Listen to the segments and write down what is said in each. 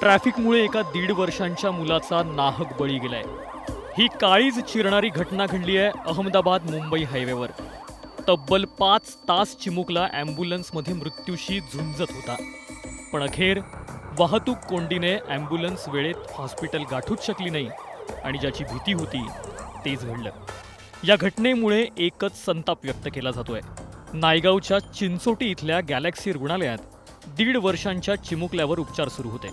ट्रॅफिकमुळे एका दीड वर्षांच्या मुलाचा नाहक बळी गेलाय. ही काळीज चिरणारी घटना घडली आहे अहमदाबाद मुंबई हायवेवर. तब्बल पाच तास चिमुकला ॲम्ब्युलन्समध्ये मृत्यूशी झुंजत होता. पण अखेर वाहतूक कोंडीने ॲम्ब्युलन्स वेळेत हॉस्पिटल गाठूच शकली नाही आणि ज्याची भीती होती तेच घडलं या घटनेमुळे एकच संताप व्यक्त केला जातोय. नायगावच्या चिंचोटी इथल्या गॅलेक्सी रुग्णालयात दीड वर्षांच्या चिमुकल्यावर उपचार सुरू होते.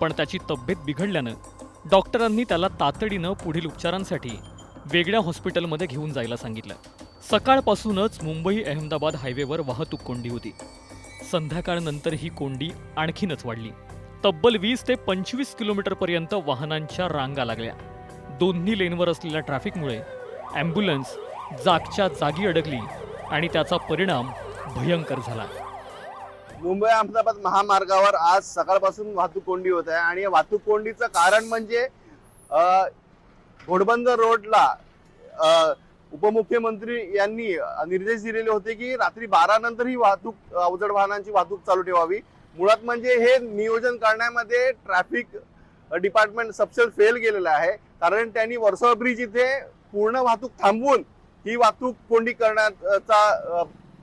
पण त्याची तब्येत बिघडल्यानं डॉक्टरांनी त्याला तातडीनं पुढील उपचारांसाठी वेगळ्या हॉस्पिटलमध्ये घेऊन जायला सांगितलं. सकाळपासूनच मुंबई अहमदाबाद हायवेवर वाहतूक कोंडी होती. संध्याकाळनंतर ही कोंडी आणखीनच वाढली. तब्बल वीस ते पंचवीस किलोमीटरपर्यंत वाहनांच्या रांगा लागल्या. दोन्ही लेनवर असलेल्या ट्रॅफिकमुळे ॲम्ब्युलन्स जागच्या जागी अडकली आणि त्याचा परिणाम भयंकर झाला. मुंबई अहमदाबाद महामार्गावर आज सकाळपासून वाहतूक कोंडी होत आहे आणि या वाहतूक कोंडीचं कारण म्हणजे घोडबंदर रोडला उपमुख्यमंत्री यांनी निर्देश दिलेले होते की रात्री बारा नंतर ही वाहतूक अवजड वाहनांची वाहतूक चालू ठेवावी. मुळात म्हणजे हे नियोजन करण्यामध्ये ट्रॅफिक डिपार्टमेंट सबसेल फेल गेलेलं आहे. कारण त्यांनी वर्सोवा ब्रिज इथे पूर्ण वाहतूक थांबवून ही वाहतूक कोंडी करण्याचा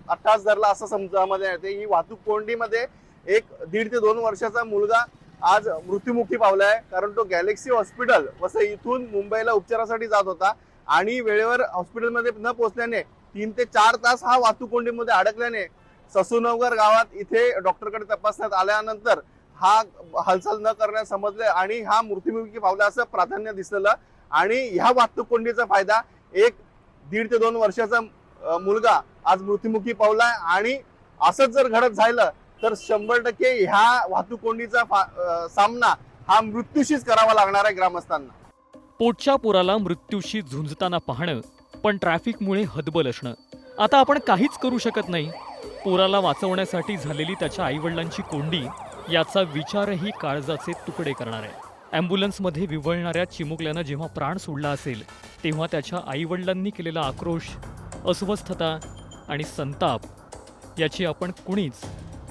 अठ्ठास धरला असं समजामध्ये येते ही वाहतूक कोंडीमध्ये एक दीड ते दोन वर्षाचा मुलगा आज मृत्युमुखी पावला आहे. कारण तो गॅलेक्सी हॉस्पिटल वसई इथून मुंबईला उपचारासाठी जात होता. आणि वेळेवर हॉस्पिटलमध्ये न पोहोचल्याने तीन ते चार तास हा वाहतूक कोंडीमध्ये अडकल्याने ससूनगर गावात इथे डॉक्टरकडे तपासण्यात आल्यानंतर हा हालचाल न करण्यास समजले आणि हा मृत्युमुखी पावला असं प्राधान्य दिसलेलं. आणि ह्या वाहतूक कोंडीचा फायदा एक दीड ते दोन वर्षाचा मुलगा आज मृत्युमुखी पावलाय आणि असंच जर घडत झालं तर शंभर टक्के ह्या वाहतूक कोंडीचा फा- सामना हा मृत्यूशीच करावा लागणार आहे ग्रामस्थांना. पोटच्या पोराला मृत्यूशी झुंजताना पाहणं पण ट्रॅफिकमुळे हदबल असणं. आता आपण काहीच करू शकत नाही. पोराला वाचवण्यासाठी झालेली त्याच्या आईवडिलांची कोंडी याचा विचारही काळजाचे तुकडे करणार आहे. ॲम्ब्युलन्समध्ये विवळणाऱ्या चिमुकल्यानं जेव्हा प्राण सोडला असेल तेव्हा त्याच्या आईवडिलांनी केलेला आक्रोश अस्वस्थता आणि संताप याची आपण कुणीच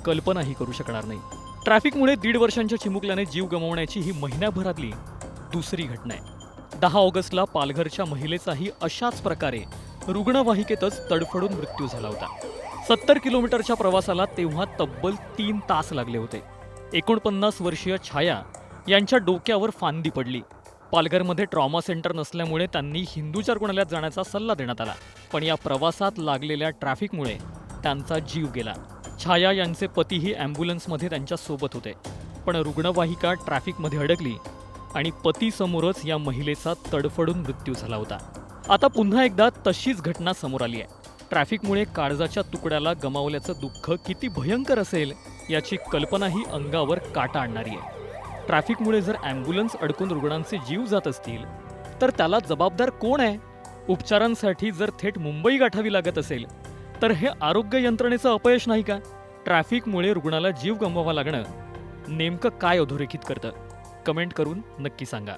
कल्पनाही करू शकणार नाही. ट्रॅफिकमुळे दीड वर्षांच्या चिमुकल्याने जीव गमावण्याची ही महिन्याभरातली दुसरी घटना आहे. दहा ऑगस्टला पालघरच्या महिलेचाही अशाच प्रकारे रुग्णवाहिकेतच तडफडून मृत्यू झाला होता. सत्तर किलोमीटरच्या प्रवासाला तेव्हा तब्बल तीन तास लागले होते. एकोणपन्नास वर्षीय छाया यांच्या डोक्यावर फांदी पडली. पालघरमध्ये ट्रॉमा सेंटर नसल्यामुळे त्यांनी हिंदूच्या रुग्णालयात जाण्याचा सल्ला देण्यात आला. पण या प्रवासात लागलेल्या ट्रॅफिकमुळे त्यांचा जीव गेला. छाया यांचे पतीही ॲम्ब्युलन्समध्ये त्यांच्यासोबत होते. पण रुग्णवाहिका ट्रॅफिकमध्ये अडकली आणि पतीसमोरच या महिलेचा तडफडून मृत्यू झाला होता. आता पुन्हा एकदा तशीच घटना समोर आली आहे. ट्रॅफिकमुळे काळजाच्या तुकड्याला गमावल्याचं दुःख किती भयंकर असेल याची कल्पनाही अंगावर काटा आणणारी आहे. ट्रॅफिकमुळे जर ॲम्ब्युलन्स अडकून रुग्णांचे जीव जात असतील तर त्याला जबाबदार कोण आहे? उपचारांसाठी जर थेट मुंबई गाठावी लागत असेल तर हे आरोग्य यंत्रणेचं अपयश नाही का? ट्रॅफिकमुळे रुग्णाला जीव गमवावा लागणं नेमकं काय अधोरेखित करतं? कमेंट करून नक्की सांगा.